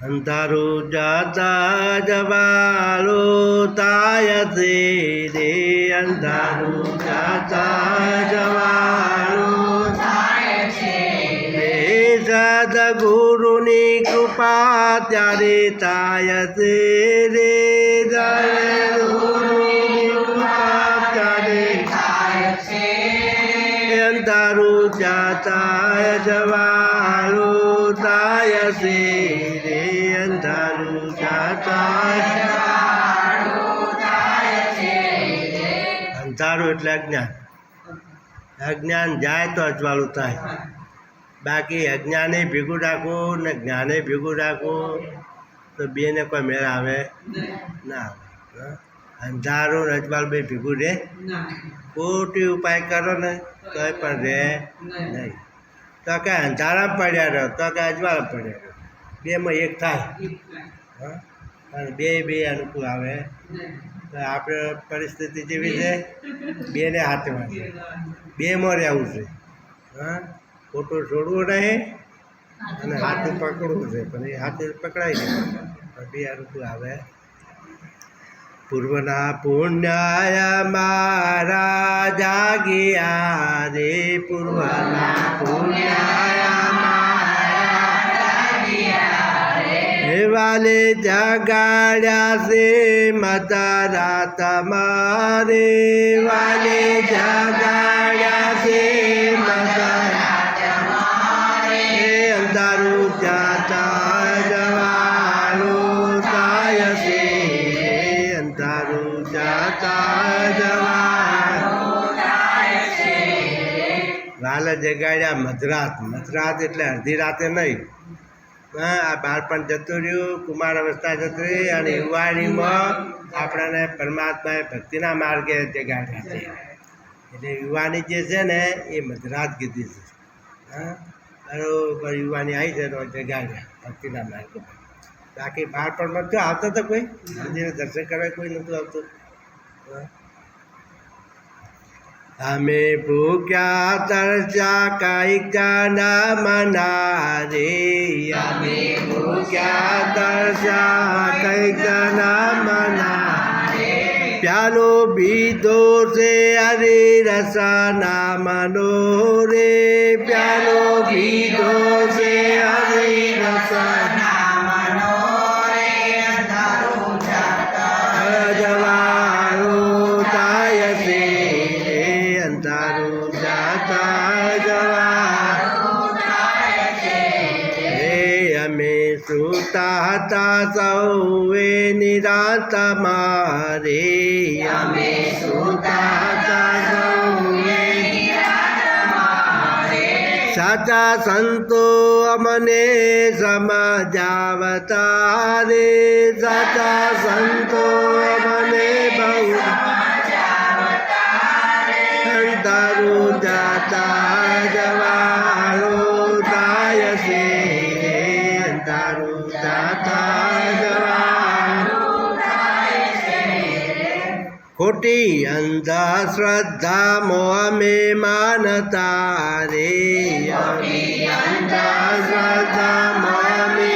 અંધારું જાતા જવાળું તાય છે રે અંધારું જાતા જવાળું રે સદગુરુની કૃપા ત્યારે થાય છે રે અંધારું જાતા જવાળું તાય છે એટલે અજ્ઞાન. અજ્ઞાન જાય તો અજવાળું થાય. બાકી અજ્ઞાને ભેગું રાખો ને જ્ઞાને ભેગું રાખો તો બેને કોઈ મેળ આવે ના આવે? અંધારું અજવાળું બે ભેગું રહે. ખોટી ઉપાય કરો ને તોય પણ રહે નહીં. તો કે અંધારા પડ્યા રહો, તો કે અજવાળા પડ્યા રહો. બેમાં એક થાય. હં? અને બે બે અનુકૂળ આવે. તો આપણે પરિસ્થિતિ જેવી છે, બેને હાથમાં છે બેમાં રહેવું છે. હા? ખોટું છોડવું નહીં અને હાથ પકડવું છે, પણ એ હાથે પકડાય નહીં. બે અનુકૂળ આવે. પૂર્વના પુણ્ય મારા જાગ્યા રે, પૂર્વના પુણ્ય વાલે જગાડ્યા છે મતારા તમારે. વાલે જગાડ્યા છે અંધારું જાતા જવાનું અંધારું જાતા જવાનું વાલ જગાડ્યા મધરાત. મધરાત એટલે અડધી રાતે નહીં. બાળપણ જતું રહ્યું, કુમાર અવસ્થા જતું રહી અને યુવાનીમાં આપણને પરમાત્માએ ભક્તિના માર્ગે જગાડ્યા છે. એટલે યુવાની જે છે ને, એ મધરાત કીધી છે. હા, બરોબર, યુવાની આવી છે, તો જગાડ્યા ભક્તિના માર્ગે. બાકી બાળપણમાં તો આવતો તો કોઈ, મંદિરે દર્શન કરવા કોઈ નહોતું આવતું. હા. અમે ભૂખ્યા તરસ્યા કાંઈક જાના મના રે અમે ભૂખ્યા તરસ્યા કંઈક જાના મના પ્યાલો બીધો છે અરે રસાના મનો રે પ્યાલો બીધો સુતા હતા સૌએ નિરાત મારે. અમે સુતા હતા સૌએ સાચા સંતો અમને સમજાવતા રે. સાચા સંતો અમને બહુ અંધારું જાતા ખોટી અંધશ્રદ્ધા મોહમે માનતા રે. અમે અંધશ્રદ્ધા મોહમે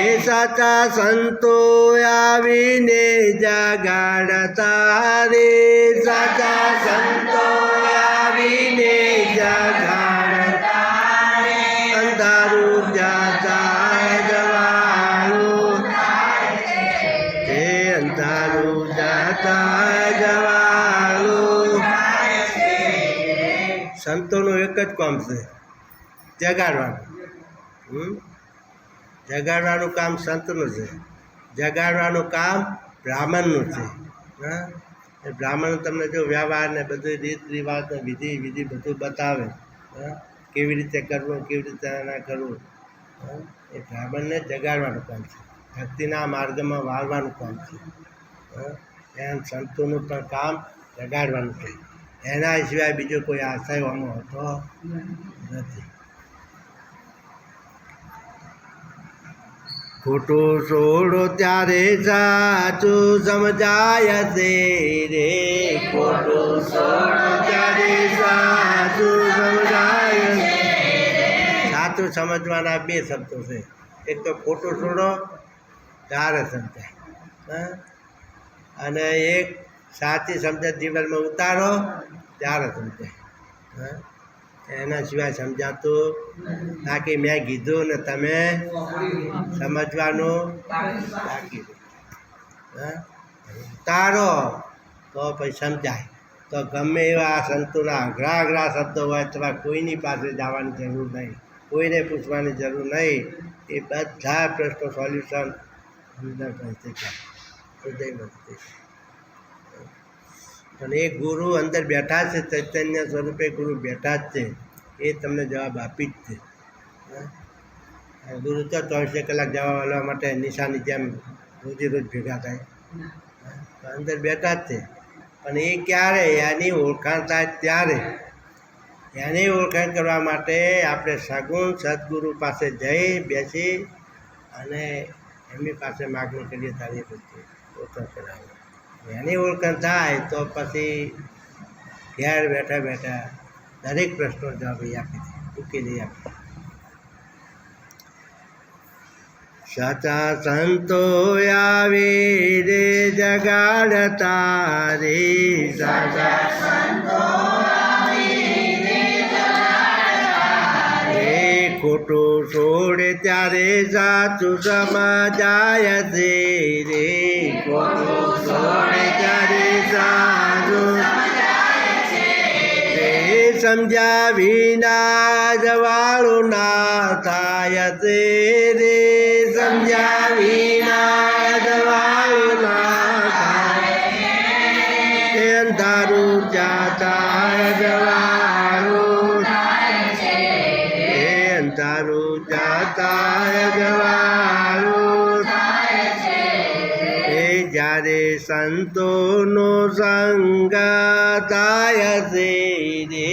એ સાચા સંતો આવીને જગાડતા રે. સાચા સંતો કામ છે? જગાડવાનું? જગાડવાનું કામ સંતનું છે. જગાડવાનું કામ બ્રાહ્મણનું છે. હા? એ બ્રાહ્મણ તમને જો વ્યવહાર ને બધું રીત રિવાજ વિધિ વિધિ બધું બતાવે, હા? કેવી રીતે કરવું, કેવી રીતે ના કરવું એ બ્રાહ્મણને જગાડવાનું કામ છે. ભક્તિના માર્ગમાં વાળવાનું કામ છે એમ સંતોનું પણ કામ જગાડવાનું છે. એના સિવાય બીજો કોઈ આશય હોવાનો હતો નથી. ખોટું છોડો ત્યારે સાચું સમજાય છે રે. ખોટું છોડો ત્યારે સાચું સમજાય સાચું સમજવાના બે શબ્દો છે. એક તો ખોટું છોડો ત્યારે સમજાય. અને એક સાચી સમજણ જીવનમાં ઉતારો, ત્યારે સમજાય એના સિવાય સમજાતું બાકી મેં કીધું ને તમે સમજવાનું બાકી ઉતારો, તો પછી સમજાય. તો ગમે એવા સંતોના અઘરા અઘરા શબ્દો હોય, તમારે કોઈની પાસે જવાની જરૂર નહીં. કોઈને પૂછવાની જરૂર નહીં. એ બધા પ્રશ્નો સોલ્યુશન અંદર થઈ જાય હૃદયમાં થઈ જાય અને એ ગુરુ અંદર બેઠા છે, ચૈતન્ય સ્વરૂપે ગુરુ બેઠા જ છે. એ તમને જવાબ આપી જ છે? ગુરુ તો ચોવીસે કલાક જવાબ આપવા માટે નિશાની જેમ રોજે રોજ ભેગા થાય. અંદર બેઠા જ છે. પણ એ ક્યારે? એની ઓળખાણ થાય ત્યારે. એની ઓળખાણ કરવા માટે આપણે સગુણ સદગુરુ પાસે જઈ બેસી અને એમની પાસે માગણી કરીએ તારી ઓળખાણ કરાવે. એની ઓળખાણ થાય તો પછી ઘેર બેઠા બેઠા દરેક પ્રશ્નો જવાબ એ આપી દે આપી દે. સાચા સંતો આવે રે જગાડતા રે સાચા એ ખોટું છોડે ત્યારે સાચું સમાજાય છે રે ખોટું સમજ્યા વિના જવાળું ના થાય તે સમજ્યા વિના સંતોનો સંગ થાય છે રે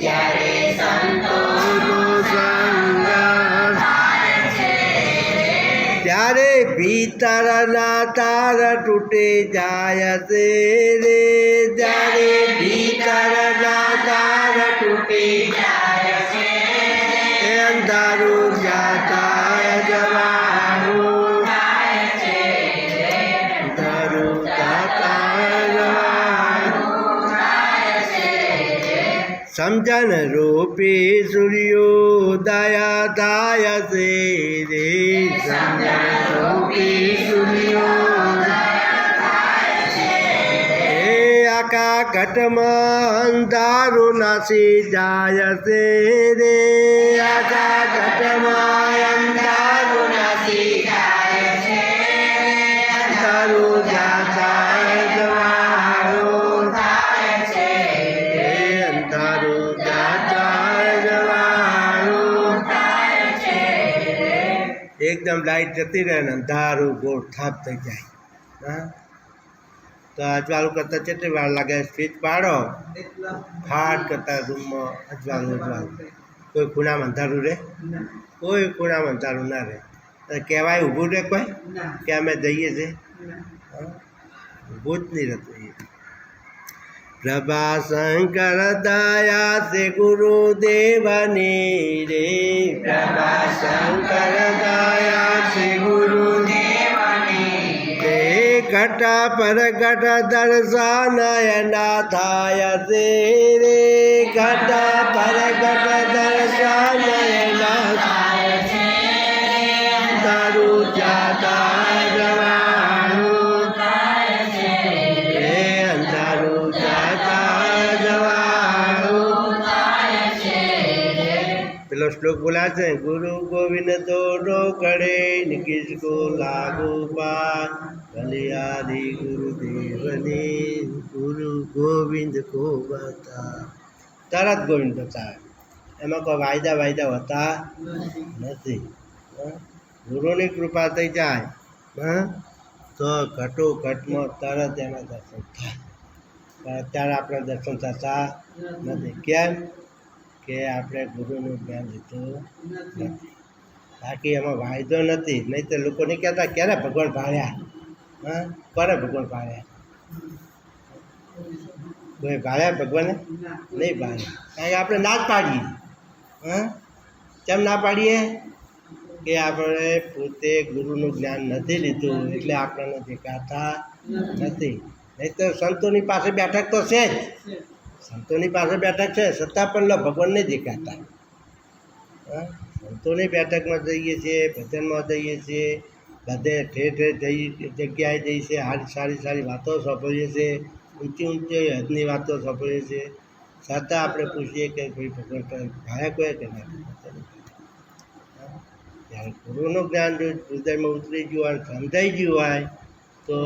જ્યારે સંતોનો સંગ ત્યારે ભીતરના તાર તૂટે જાય છે રે જ્યારે ભીતરના તાર તૂટે જાય છે અંધારું જાતા સમજણ રૂપી સૂર્યોદય થાય છે રે આકા ઘટમાં અંધારું નાસી જાય છે રે. આકા ઘટમાં અંધારું એકદમ લાઇટ જતી રહે ને અંધારું ગોળ થાપ થઈ જાય. હા? તો અજવાળું કરતાં કેટલી વાર લાગે? સ્વિચ પાડો. ફાટ કરતા રૂમમાં અજવાળું અજવાળું. કોઈ ખૂણામાં અંધારું રહે? કોઈ ખૂણામાં અંધારું ના રહે. કહેવાય ઊભું રહે કોઈ? કે અમે જઈએ છીએ? ઊભું જ નહીં રહેતું. પ્રભા શંકર દયા સે ગુરુદેવની રે. પ્રભા શંકર દયા સે તે ઘટ પર ઘટ દર્શન એના થાય રે. પેલો શ્લોક બોલા છે ગુરુ ગોવિંદ દોરો કડે નિકિસકો લાગો પા કલિયારી ગુરુદેવની ગુરુ ગોવિંદ કો બતા તરત ગોવિંદ બતા એમાં કોઈ વાયદા વાયદા હોતા નથી? ગુરુની કૃપા થઈ જાય. હા? તો ઘટો ઘટમાં તરત એના દર્શન થાય. અત્યારે આપણે દર્શન થતા નથી. કેમ? કે આપણે ગુરુનું જ્ઞાન લીધું નથી. બાકી એમાં વાયદો નથી. નહીં તો લોકો નહીં કહેતા, ક્યારે ભગવાન ભાળ્યા હા? કોને ભગવાન ભાળ્યા કોઈ ભાળ્યા ભગવાને? નહીં ભાળ્યા કારણ કે આપણે ના જ પાડીએ. હા? કેમ ના પાડીએ? કે આપણે પોતે ગુરુનું જ્ઞાન નથી લીધું, એટલે આપણને દેખાતા નથી. નહીં તો સંતોની પાસે બેઠક તો છે જ. સંતોની પાસે બેઠક છે છતાં પણ લો ભગવાન નહીં દેખાતા? સંતોની બેઠકમાં જઈએ છીએ ભજનમાં જઈએ છીએ બધે ઠેર ઠેર જઈ જગ્યાએ જઈએ છીએ સારી સારી સારી વાતો સાંભળીએ છીએ ઊંચી ઊંચી હદની વાતો સાંભળીએ છીએ છતાં આપણે પૂછીએ કે ભાઈ ભગવાન ગાયક હોય કે ના. જ્યારે ગુરુનું જ્ઞાન જો હૃદયમાં ઉતરી ગયું હોય સમજાઈ ગયું હોય તો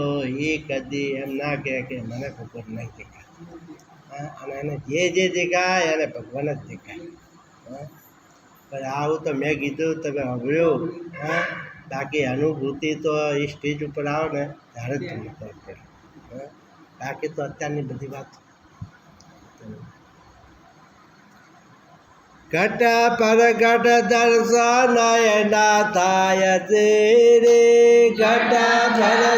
એ કદી એમ ના કહે કે મને ખબર નહીં દેખાય હા, અને એને જે જે દેખાય એને ભગવાન જ દેખાય. પણ આવું તો મેં કીધું, તમે સાંભળ્યું? હા, બાકી અનુભૂતિ તો એ સ્ટેજ ઉપર આવો ને, ત્યારે જ તમને ખબર બાકી તો અત્યારની બધી વાત. ઘટ પર ઘટ દર્શન એના થાય રે, ઘટ પર